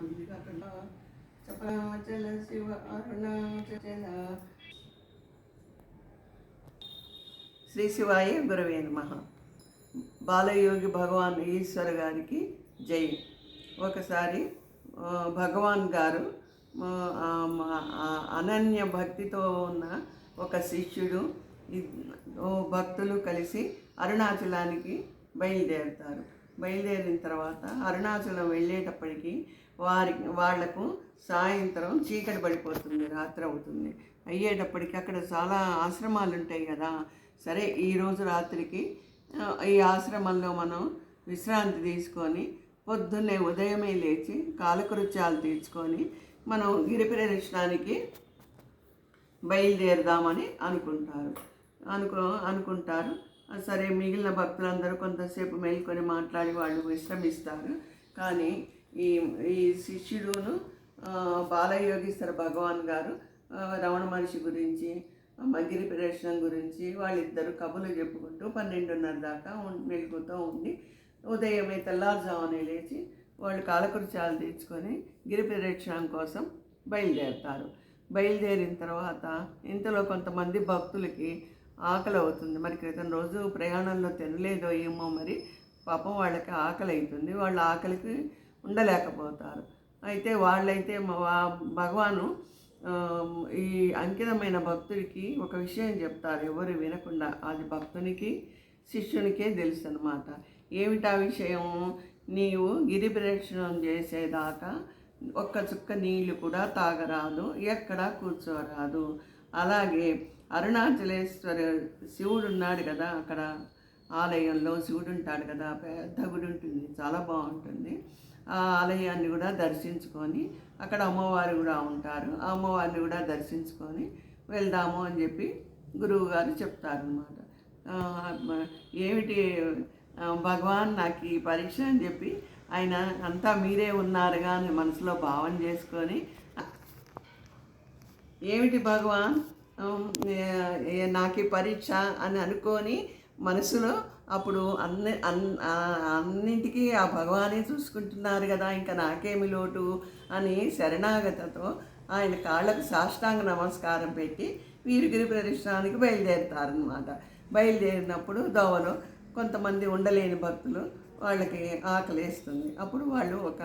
అక్కడ శివ అరుణాచల. శ్రీ శివాయ గురవే నమ. బాలయోగి భగవాన్ ఈశ్వర గారికి జై. ఒకసారి భగవాన్ గారు అనన్య భక్తితో ఉన్న ఒక శిష్యుడు భక్తులు కలిసి అరుణాచలానికి బయలుదేరుతారు. బయలుదేరిన తర్వాత అరుణాచలం వెళ్ళేటప్పటికి వారి వాళ్ళకు సాయంత్రం చీకటి పడిపోతుంది రాత్రి అవుతుంది. అయ్యేటప్పటికి అక్కడ చాలా ఆశ్రమాలు ఉంటాయి కదా. సరే ఈరోజు రాత్రికి ఈ ఆశ్రమంలో మనం విశ్రాంతి తీసుకొని పొద్దున్నే ఉదయమే లేచి కాలకృత్యాలు తీర్చుకొని మనం గిరి ప్రదర్శనానికి బయలుదేరదామని అనుకుంటారు. అనుకో అనుకుంటారు. సరే మిగిలిన భక్తులందరూ కొంతసేపు మేల్కొని మాట్లాడి వాళ్ళు విశ్రమిస్తారు. కానీ ఈ ఈ శిష్యుడును ఆ, బాలయోగీశ్వర భగవాన్ గారు రమణ మహర్షి గురించి మంగిరి ప్రదర్శనం గురించి వాళ్ళిద్దరు కబులు చెప్పుకుంటూ పన్నెండున్నర దాకా మెలుగుతూ ఉండి ఉదయమే తెల్లారుజామునే లేచి వాళ్ళు కాలకృత్యాలు తీర్చుకొని గిరి ప్రదక్షిణం కోసం బయలుదేరుతారు. బయలుదేరిన తర్వాత ఇంతలో కొంతమంది భక్తులకి ఆకలి అవుతుంది. మరి క్రితం రోజు ప్రయాణంలో తినలేదో ఏమో మరి పాపం వాళ్ళకి ఆకలి అవుతుంది. వాళ్ళ ఆకలికి ఉండలేకపోతారు. అయితే వాళ్ళైతే భగవాను ఈ అంకితమైన భక్తుడికి ఒక విషయం చెప్తారు. ఎవరు వినకుండా అది భక్తునికి శిష్యునికే తెలుసు అనమాట ఏమిటా విషయం? నీవు గిరి ప్రదక్షిణం చేసేదాకా ఒక్క చుక్క నీళ్ళు కూడా తాగరాదు ఎక్కడ కూర్చోరాదు. అలాగే అరుణాచలేశ్వర శివుడు ఉన్నాడు కదా అక్కడ ఆలయంలో శివుడు ఉంటాడు కదా పెద్ద గుడి ఉంటుంది చాలా బాగుంటుంది. ఆలయాన్ని కూడా దర్శించుకొని అక్కడ అమ్మవారు కూడా ఉంటారు. ఆ అమ్మవారిని కూడా దర్శించుకొని వెళ్దాము అని చెప్పి గురువు గారు చెప్తారనమాట ఏమిటి భగవాన్ నాకు ఈ పరీక్ష అని చెప్పి ఆయన అంతా మీరే ఉన్నారుగా అని మనసులో భావన చేసుకొని ఏమిటి భగవాన్? నాకు ఈ పరీక్ష అని అనుకొని మనసులో అప్పుడు అన్ని అన్- అన్నింటికీ ఆ భగవానే చూసుకుంటున్నారు కదా ఇంకా నాకేమి లోటు అని శరణాగతతో ఆయన కాళ్ళకు సాష్టాంగ నమస్కారం పెట్టి వీరిగిరి ప్రదర్శనానికి బయలుదేరుతారనమాట బయలుదేరినప్పుడు దోవలో కొంతమంది ఉండలేని భక్తులు వాళ్ళకి ఆకలేస్తుంది. అప్పుడు వాళ్ళు ఒక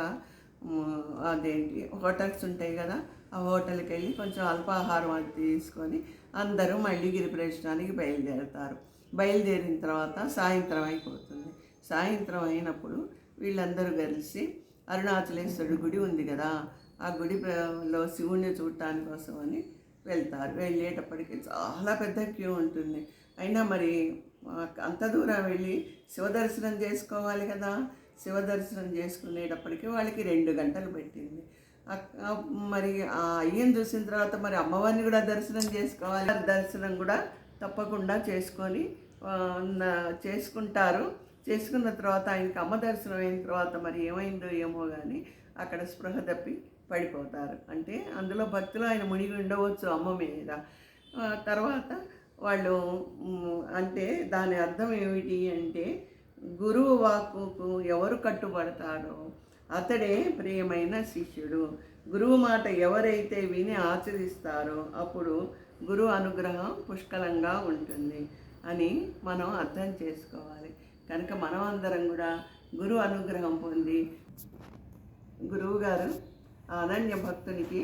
అదేంటి హోటల్స్ ఉంటాయి కదా ఆ హోటల్కి వెళ్ళి కొంచెం అల్పాహారం అది తీసుకొని అందరూ మళ్ళీ గిరి ప్రదర్శనానికి బయలుదేరుతారు. బయలుదేరిన తర్వాత సాయంత్రం అయిపోతుంది. సాయంత్రం అయినప్పుడు వీళ్ళందరూ కలిసి అరుణాచలేశ్వరుడు గుడి ఉంది కదా ఆ గుడి లో శివుణ్ణి చూడటానికి కోసం అని వెళ్తారు. వెళ్ళేటప్పటికి చాలా పెద్ద క్యూ ఉంటుంది. అయినా మరి అంత దూరం వెళ్ళి శివదర్శనం చేసుకోవాలి కదా. శివదర్శనం చేసుకునేటప్పటికి వాళ్ళకి రెండు గంటలు పెట్టింది. మరి ఆ అయ్యని చూసిన తర్వాత మరి అమ్మవారిని కూడా దర్శనం చేసుకోవాలి. దర్శనం కూడా తప్పకుండా చేసుకొని చేసుకుంటారు. చేసుకున్న తర్వాత ఆయనకి అమ్మ దర్శనం అయిన తర్వాత మరి ఏమైందో ఏమో కానీ అక్కడ స్పృహ తప్పి పడిపోతారు. అంటే అందులో భక్తులు ఆయన మునిగి ఉండవచ్చు అమ్మ మీద. తర్వాత వాళ్ళు అంటే దాని అర్థం ఏమిటి అంటే గురువు వాక్కుకు ఎవరు కట్టుబడతాడో అతడే ప్రియమైన శిష్యుడు. గురువు మాట ఎవరైతే విని ఆచరిస్తారో అప్పుడు గురువు అనుగ్రహం పుష్కలంగా ఉంటుంది అని మనం అర్థం చేసుకోవాలి. కనుక మనం అందరం కూడా గురువు అనుగ్రహం పొంది గురువు గారు అనన్య భక్తునికి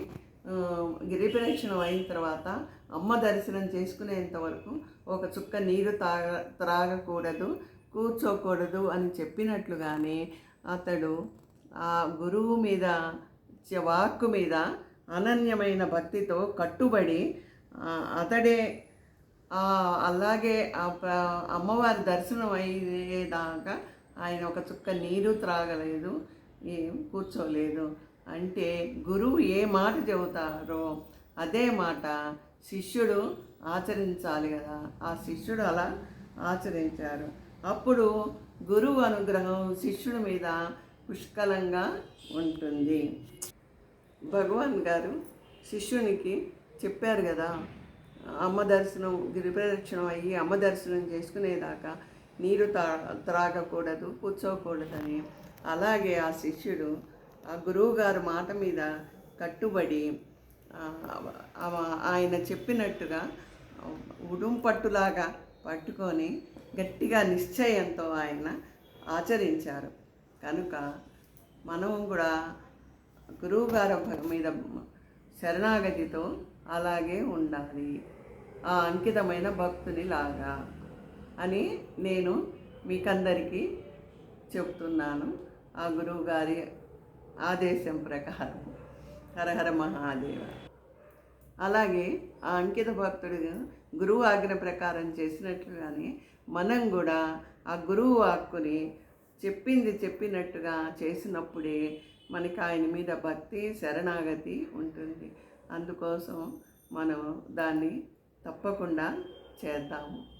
గిరిప్రదక్షిణం అయిన తర్వాత అమ్మ దర్శనం చేసుకునేంత వరకు ఒక చుక్క నీరు తాగ త్రాగకూడదు కూర్చోకూడదు అని చెప్పినట్లుగానే అతడు ఆ గురువు మీద వాక్కు మీద అనన్యమైన భక్తితో కట్టుబడి అతడే అలాగే అమ్మవారి దర్శనం అయ్యేదాకా ఆయన ఒక చుక్క నీరు త్రాగలేదు ఏం కూర్చోలేదు. అంటే గురువు ఏ మాట చెబుతారో అదే మాట శిష్యుడు ఆచరించాలి కదా. ఆ శిష్యుడు అలా ఆచరించారు. అప్పుడు గురువు అనుగ్రహం శిష్యుడి మీద పుష్కలంగా ఉంటుంది. భగవాన్ గారు శిష్యునికి చెప్పారు కదా అమ్మ దర్శనం గిరిప్రదక్షిణం అయ్యి అమ్మ దర్శనం చేసుకునేదాకా నీరు తా త్రాగకూడదు కూర్చోకూడదని. అలాగే ఆ శిష్యుడు ఆ గురువు గారి మాట మీద కట్టుబడి ఆయన చెప్పినట్టుగా ఉడుం పట్టులాగా పట్టుకొని గట్టిగా నిశ్చయంతో ఆయన ఆచరించారు. కనుక మనం కూడా గురువుగారి మీద శరణాగతితో అలాగే ఉండాలి. ఆ అంకితమైన భక్తుని లాగా అని నేను మీకందరికీ చెప్తున్నాను. ఆ గురువుగారి ఆదేశం ప్రకారం. హరహర మహాదేవ. అలాగే ఆ అంకిత భక్తుడు గురువు ఆజ్ఞ ప్రకారం చేసినట్లుగానే మనం కూడా ఆ గురువు వాక్కుని చెప్పింది చెప్పినట్టుగా చేసినప్పుడే మనకి ఆయన మీద భక్తి శరణాగతి ఉంటుంది. అందుకోసం మనం దాన్ని తప్పకుండా చేద్దాము.